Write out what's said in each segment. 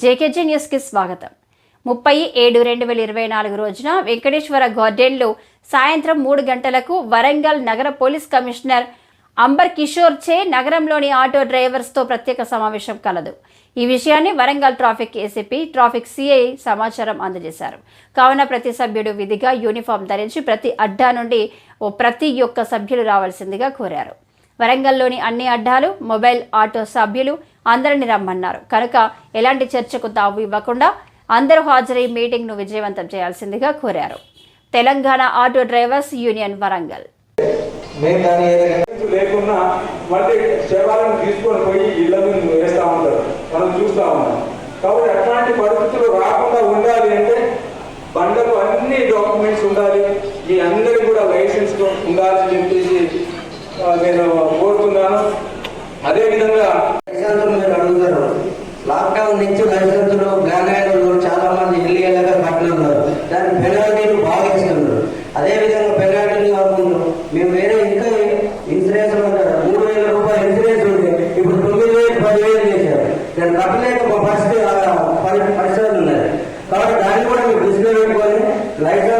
JKG న్యూస్కి స్వాగతం. ముప్పై ఏడు రెండు వేల ఇరవై నాలుగు రోజున వెంకటేశ్వర గార్డెన్లో సాయంత్రం మూడు గంటలకు వరంగల్ నగర పోలీస్ కమిషనర్ అంబర్ కిషోర్ చే నగరంలోని ఆటో డ్రైవర్స్తో ప్రత్యేక సమావేశం కలదు. ఈ విషయాన్ని Warangal traffic ACP traffic CI సమాచారం అందజేశారు. కావున ప్రతి సభ్యుడు విధిగా యూనిఫామ్ ధరించి ప్రతి అడ్డా నుండి ఓ ప్రతి ఒక్క సభ్యులు రావాల్సిందిగా కోరారు. వరంగల్లోని అన్ని అడ్డాలు మొబైల్ ఆటో సభ్యులు అందరిని రమ్మన్నారు. కనుక ఎలాంటి చర్చకు తావు ఇవ్వకుండా అందరూ హాజరై మీటింగ్ను విజయవంతం చేయాల్సిందిగా కోరారు. Telangana auto drivers union Warangal. లేకున్నా మళ్ళీ శవాలను తీసుకొని పోయి వేస్తూ ఉంటారు. మనం చూస్తూ ఉన్నాం. కాబట్టి అట్లాంటి పరిస్థితులు రాకుండా ఉండాలి అంటే బండకు అన్ని డాక్యుమెంట్స్ ఉండాలి. మీ అందరికి కూడా లైసెన్స్ ఉండాలని చెప్పేసి నేను కోరుతున్నాను. అదేవిధంగా లైసెన్సులు మీరు అడుగుతారు. లాక్డౌన్ నుంచి లైసెన్సులు బ్లాక్ అయ్యారు చాలా మంది ఇల్లు ఇల్లీగల్గా కట్టున్నారు దాని పెనాల్టీలు బాగా ఇస్తున్నారు అదే విధంగా పెనాల్టీలు కాకుండా మేము వేరే ఇంకా ఇన్సూరెన్స్ ఉంటారు మూడు వేల రూపాయలు ఇన్సూరెన్స్ ఉంది ఇప్పుడు తొమ్మిది వేలు పదివేలు చేశారు. దాన్ని కట్టలేక పరిస్థితి ఆ పరిస్థితులు ఉన్నాయి. కాబట్టి దాన్ని కూడా మీరు దృష్టిలో పెట్టుకొని లైసెన్స్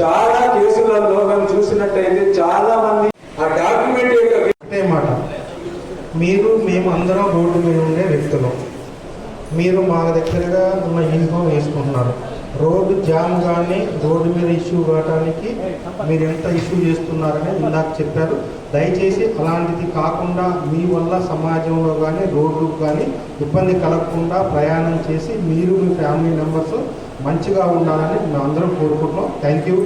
చాలా కేసులలో మనం చూసినట్టయితే చాలా మంది ఆ డాక్యుమెంట్ యొక్క ఒకటే మాట. మీరు మేము అందరం రోడ్డు మీద ఉండే వ్యక్తులు. మీరు మా దగ్గరగా ఉన్న యూనిఫామ్ వేసుకుంటున్నారు. రోడ్డు జామ్ కానీ రోడ్డు మీద ఇష్యూ కావడానికి మీరు ఎంత ఇష్యూ చేస్తున్నారని ఇందాక చెప్పారు. దయచేసి అలాంటిది కాకుండా మీ వల్ల సమాజంలో కానీ రోడ్డు కానీ ఇబ్బంది కలగకుండా ప్రయాణం చేసి మీరు మీ ఫ్యామిలీ మెంబర్స్ మంచిగా ఉండాలని మేము అందరం కోరుకుంటున్నాం. Thank you.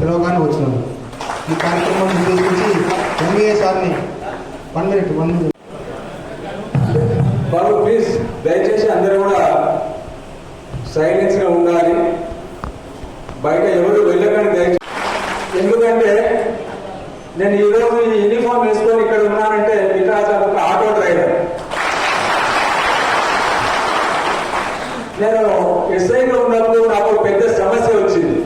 పిలవగానే వచ్చినాము ఈ కార్యక్రమం ఉద్దేశించి ఎంఏ సార్ని one minute one minute. Please దయచేసి అందరూ కూడా సైలెన్స్గా ఉండాలి. బయట ఎవరు వెళ్ళకండి దయచేసి. ఎందుకంటే నేను ఈ రోజు ఈ యూనిఫామ్ వేసుకొని ఇక్కడ ఉన్నానంటే బికాస్ ఒక ఆటో డ్రైవర్. నేను ఎస్ఐలో ఉన్నప్పుడు నాకు పెద్ద సమస్య వచ్చింది.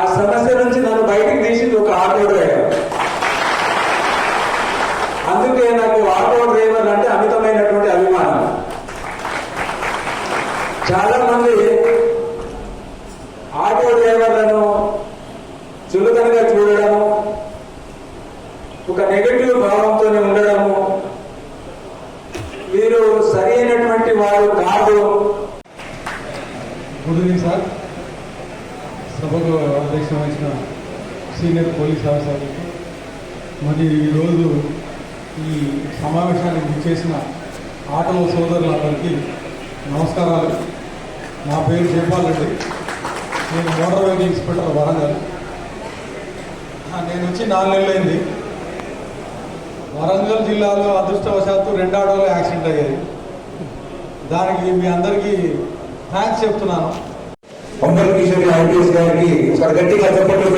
ఆ సమస్య నుంచి నన్ను బయటికి తీసింది ఒక ఆటో డ్రైవర్ అందుకే నాకు ఆటో డ్రైవర్ అంటే అమితమైనటువంటి అభిమానం చాలా మంది ఆటో డ్రైవర్లను చులకనగా చూడడము ఒక నెగటివ్ భావంతోనే ఉండడము. వీరు సరి అయినటువంటి వారు కాదు. గుడ్ ఈవినింగ్ సార్ సభకు అధ్యక్ష వహించిన సీనియర్ పోలీస్ ఆఫీసర్లకు మరి ఈరోజు ఈ సమావేశానికి విచ్చేసిన ఆటో సోదరులందరికీ నమస్కారాలు. నా పేరు జయపాల్ రెడ్డి. నేను మోటార్ వెహికల్ ఇన్స్పెక్టర్ వరంగల్. నేను వచ్చి నాలుగు నెలలైంది. వరంగల్ జిల్లాలో అదృష్టవశాత్తు రెండు ఆటోలు యాక్సిడెంట్ అయ్యాయి. దానికి మీ అందరికీ థ్యాంక్స్ చెప్తున్నాను. అంబర్ కిషోర్ గారికి ఒకసారి గట్టిగా చెప్పట్లు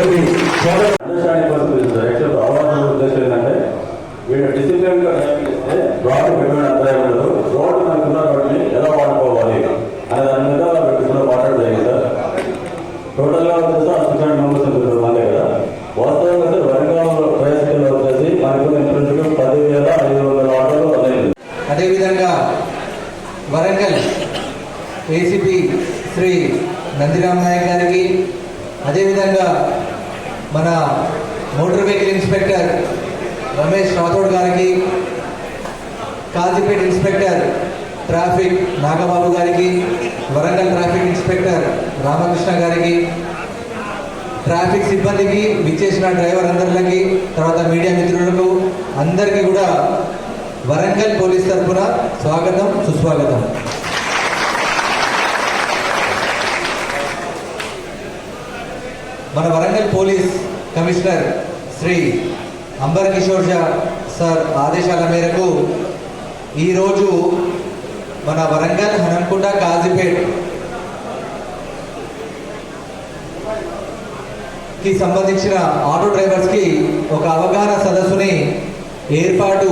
ఏసీపీ శ్రీ నందిరామ్ నాయక్ గారికి అదేవిధంగా మన motor vehicle inspector Ramesh Rathod గారికి కాజీపేట ఇన్స్పెక్టర్ ట్రాఫిక్ నాగబాబు గారికి వరంగల్ ట్రాఫిక్ ఇన్స్పెక్టర్ రామకృష్ణ గారికి ట్రాఫిక్ సిబ్బందికి విచ్చేసిన డ్రైవర్ అందరికి తర్వాత మీడియా మిత్రులకు అందరికీ కూడా వరంగల్ పోలీస్ తరఫున స్వాగతం సుస్వాగతం. మన Warangal police commissioner Shri Ambar Kishore Jha sir ఆదేశాల మేరకు ఈరోజు మన వరంగల్ హనంకుంట కాజీపేట్కి సంబంధించిన ఆటో డ్రైవర్స్కి ఒక అవగాహన సదస్సుని ఏర్పాటు